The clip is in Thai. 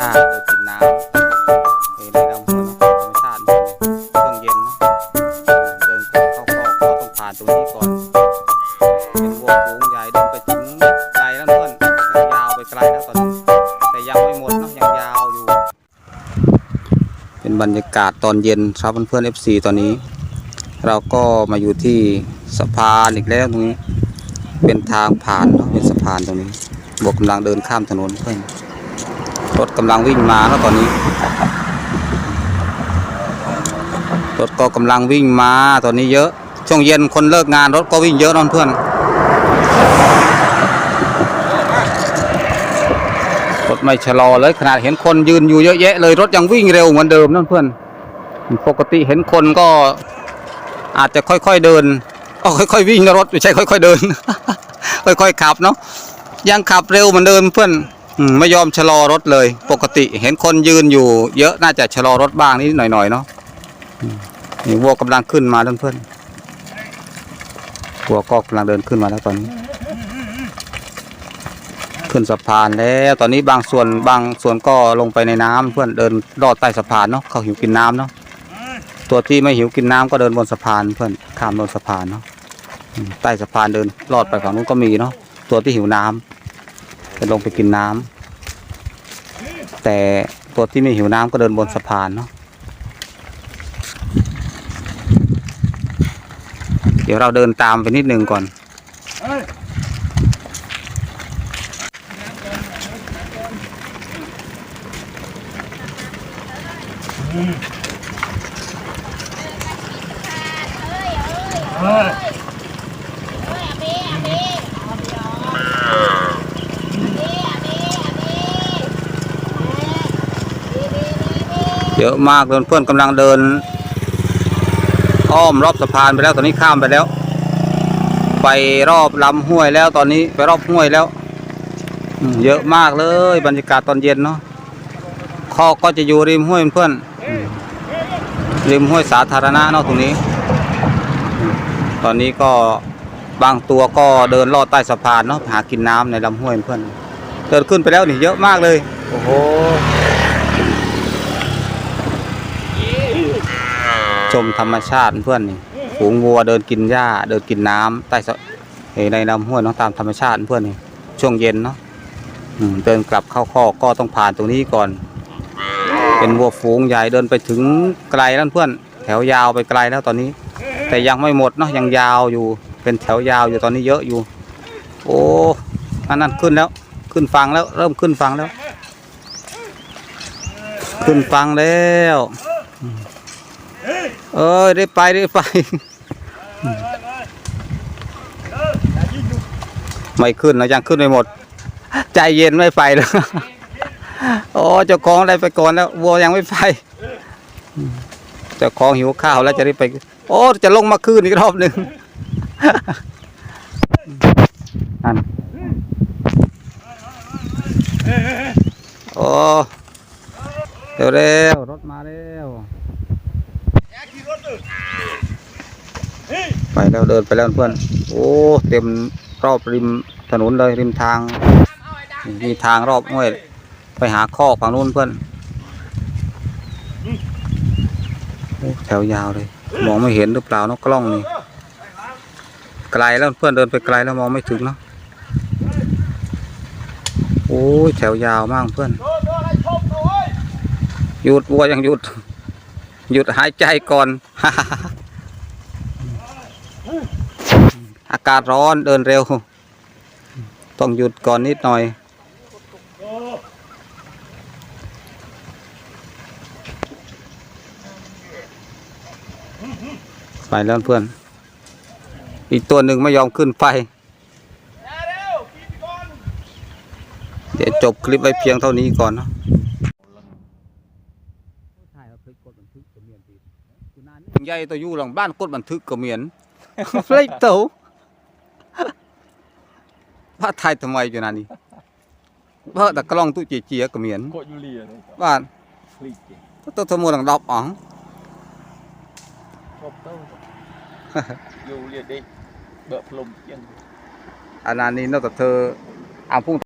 อ่าเดินกินน้ำเห็นในลำห้วยเนาะธรรมชาติช่วงเย็นเนะเดินเข้าเข้าก็ต้องผ่านตรงนี้ก่อนเป็นวัวฝูงใหญ่เดินไปถึงไกลแล้วเพื่อนยาวไปไกลแล้วตอนนี้แต่ยังไม่หมดเนาะยังยาวอยู่ เป็นบรรยากาศตอนเย็นครับเพื่อนๆ FC ตอนนี้ เราก็มาอยู่ที่สะพานอีกแล้วตรงนี้ เป็นทางผ่านเนาะเป็นสะพานตรงนี้บวกกำลังเดินข้ามถนนเพื่อน รถกำลังวิ่งมาแล้วตอนนี้ รถก็กำลังวิ่งมาตอนนี้เยอะ ช่วงเย็นคนเลิกงานรถก็วิ่งเยอะเนาะเพื่อน รถไม่ชะลอเลยขนาดเห็นคนยืนอยู่เยอะแยะเลยรถยังวิ่งเร็วเหมือนเดิมนั่นเพื่อน ปกติเห็นคนก็อาจจะค่อยๆเดินก็ค่อยๆวิ่งนะรถไม่ใช่ค่อย ๆ เดิน ค่อยๆขับเนาะยังขับเร็วเหมือนเดิมเพื่อน ไม่ยอมชะลอรถเลย ปกติเห็นคนยืนอยู่ เยอะน่าจะชะลอรถบ้างนิดหน่อยๆเนาะนี่วัวกำลังขึ้นมาเพื่อนๆวัวก็กำลังเดินขึ้นมาแล้วตอนนี้ ขึ้นสะพานแล้วตอนนี้บางส่วนบางส่วนก็ลงไปในน้ำเพื่อนเดินลอดใต้สะพานเนาะเขาหิวกินน้ำเนาะตัวที่ไม่หิวกินน้ำก็เดินบนสะพานเพื่อนข้ามบนสะพานเนาะใต้สะพานเดินลอดไปฝั่งนู้นก็มีเนาะตัวที่หิวน้ำ จะลงไปกินน้ำแต่ตัวที่ไม่หิวน้ำก็เดินบนสะพานเนาะเดี๋ยวเราเดินตามไปนิดนึงก่อน เยอะมากเพื่อนๆกำลังเดิน อ้อมรอบสะพานไปแล้วตอนนี้ข้ามไปแล้ว ไปรอบลำห้วยแล้วตอนนี้ไปรอบห้วยแล้วเยอะมากเลย บรรยากาศตอนเย็นเนาะคอกก็จะอยู่ริมห้วยเพื่อนริมห้วยสาธารณะเนาะตรงนี้ ตอนนี้ก็บางตัวก็เดินลอดใต้สะพานเนาะหากินน้ำในลำห้วยเพื่อนเดินขึ้นไปแล้วนี่เยอะมากเลย โอ้โห ชมธรรมชาติเพื่อนนี่ฝูงวัวเดินกินหญ้าเดินกินน้ำใต้สะเอ่อในลำห้วยเนาะตามธรรมชาติเพื่อนนี่ช่วงเย็นเนาะเดินกลับเข้าคอกก็ต้องผ่านตรงนี้ก่อน เป็นวัวฝูงใหญ่เดินไปถึงไกลแล้วเพื่อน แถวยาวไปไกลแล้วตอนนี้ แต่ยังไม่หมดเนาะยังยาวอยู่ เป็นแถวยาวอยู่ตอนนี้เยอะอยู่ โอ้อันนั้นขึ้นแล้วขึ้นฟังแล้วเริ่มขึ้นฟังแล้ว ขึ้นฟังแล้ว เออได้ไปได้ไปไม่ขึ้นนะยังขึ้นไม่หมด ใจเย็นไม่ไปแล้วโอ้เจ้าของได้ไปก่อนแล้ววัวยังไม่ไปเจ้าของหิวข้าวแล้วจะได้ไป โอ้จะลงมาคืนอีกรอบหนึ่งนั่นโอ้เร็วๆรถมาเร็ว ไปแล้วเดินไปแล้วเพื่อน โอ้เต็มรอบริมถนนเลยริมทาง มีทางรอบห้วยไปหาคอกฝั่งนู้นเพื่อนโอ้แถวยาวเลย มองไม่เห็นหรือเปล่าเนอะกล้องนี่ไกลแล้วเพื่อนเดินไปไกลแล้วมองไม่ถึงเนาะโอ้ยแถวยาวมากเพื่อนหยุดวัวยังหยุด หยุดหายใจก่อน อากาศร้อนเดินเร็ว ต้องหยุดก่อนนิดหน่อยไปแล้วเพื่อน อีกตัวหนึ่งไม่ยอมขึ้นไปเดี๋ยวจบคลิปไว้เพียงเท่านี้ก่อนเนาะ និយាយទៅយូរឡើងបានគាត់បន្ทึកក៏មានផ្លេចទៅបាទថៃថ្មីជួនណានេះបើតែក្លងទុជាជាក៏មានគាត់យូលីបាទផ្លេចទៅទៅទៅមួយនឹង10អង្គគប់ទៅយូលីដេកបើភ្លុំជាងអាណានេះនៅតែធ្វើអាពុង